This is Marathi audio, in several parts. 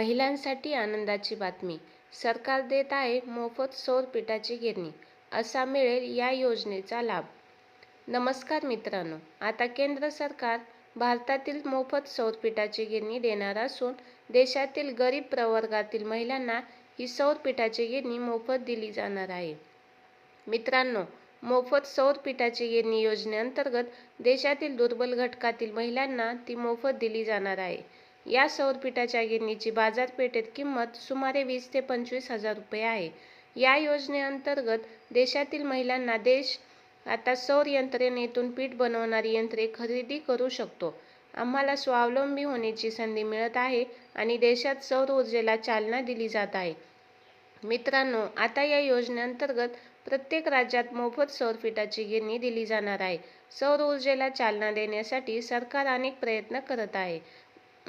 महिलांसाठी आनंदाची बातमी. सरकार देत आहे मोफत सौर पिठाची गिरणी. असा मिळेल या योजनेचा लाभ. नमस्कार मित्रांनो आता केंद्र सरकार भारतातील मोफत सौर पिठाची गिरणी देणार असून देशातील गरीब प्रवर्गातील महिलांना ही सौर पिठाची गिरणी मोफत दिली जाणार आहे. मित्रांनो मोफत सौर पिठाची गिरणी योजनेअंतर्गत देशातील दुर्बल घटकातील महिलांना ती मोफत दिली जाणार आहे. या सौर पिठाच्या गिरणीची बाजारपेठेत किंमत सुमारे वीस ते पंचवीस हजार रुपये आहे. या योजनेअंतर्गत देशातील महिलांना देश आता सौर यंत्रणेतून पीठ बनवणारी यंत्रे खरेदी करू शकतो. आम्हाला स्वावलंबी होण्याची संधी मिळत आहे आणि देशात सौर ऊर्जेला चालना दिली जात आहे. मित्रांनो आता या योजनेअंतर्गत प्रत्येक राज्यात मोफत सौर पिठाची गिरणी दिली जाणार आहे. सौर ऊर्जेला चालना देण्यासाठी सरकार अनेक प्रयत्न करत आहे.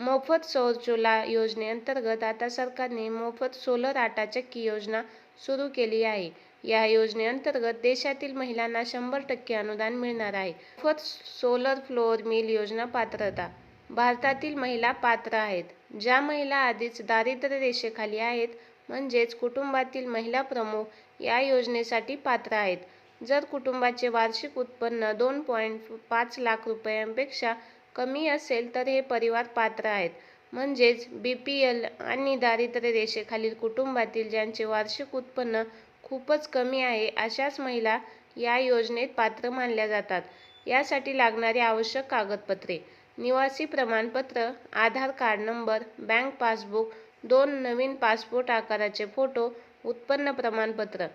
मोफत सौर चुला योजनेअंतर्गत आता सरकारने मोफत सोलर आटाचक्की योजना सुरू केली आहे. या योजनेअंतर्गत देशातील महिलांना शंभर टक्के अनुदान मिळणार आहे. मोफत सोलर फ्लोअर मिल योजना पात्रता. भारतातील महिला पात्र आहेत. ज्या महिला आधीच दारिद्र्य रेषेखाली आहेत म्हणजेच कुटुंबातील महिला प्रमुख या योजनेसाठी पात्र आहेत. जर कुटुंबाचे वार्षिक उत्पन्न दोन पॉईंट पाच लाख रुपयांपेक्षा कमी असेल तर हे परिवार पात्र आहेत. म्हणजेच बी पी एल आणि दारिद्र्य रेषेखालील कुटुंबातील ज्यांचे वार्षिक उत्पन्न खूपच कमी आहे अशाच महिला या योजनेत पात्र मानल्या जातात. यासाठी लागणारी आवश्यक कागदपत्रे निवासी प्रमाणपत्र Aadhaar card number bank passbook दोन नवीन पासपोर्ट आकाराचे फोटो उत्पन्न प्रमाणपत्र.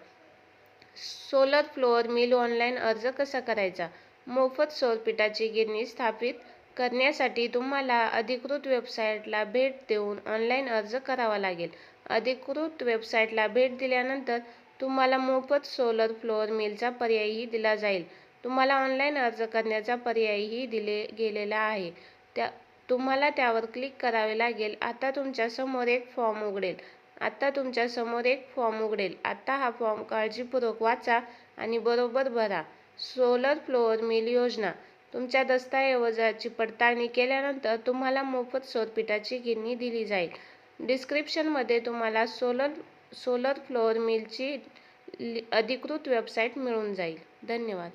सोलर फ्लोअर मिल ऑनलाईन अर्ज कसा करायचा? मोफत सौरपिठाची गिरणी स्थापित करण्यासाठी तुम्हाला अधिकृत वेबसाईटला भेट देऊन ऑनलाईन अर्ज करावा लागेल. अधिकृत वेबसाईटला भेट दिल्यानंतर तुम्हाला मोफत सोलर फ्लोअर मिलचा पर्यायही दिला जाईल. तुम्हाला ऑनलाईन अर्ज करण्याचा पर्यायही दिले गेलेला आहे. त्या तुम्हाला त्यावर क्लिक करावे लागेल. आता तुमच्यासमोर एक फॉर्म उघडेल. आता तुमच्यासमोर एक फॉर्म उघडेल. आता हा फॉर्म काळजीपूर्वक वाचा आणि बरोबर भरा. सोलर फ्लोअर मिल योजना. तुमच्या दस्तऐवजाची पडताळणी केल्यानंतर तुम्हाला मोफत सौरपीठाची गिरणी दिली जाईल. डिस्क्रिप्शनमध्ये तुम्हाला सोलर सोलर फ्लोअर मिलची अधिकृत वेबसाईट मिळून जाईल. धन्यवाद.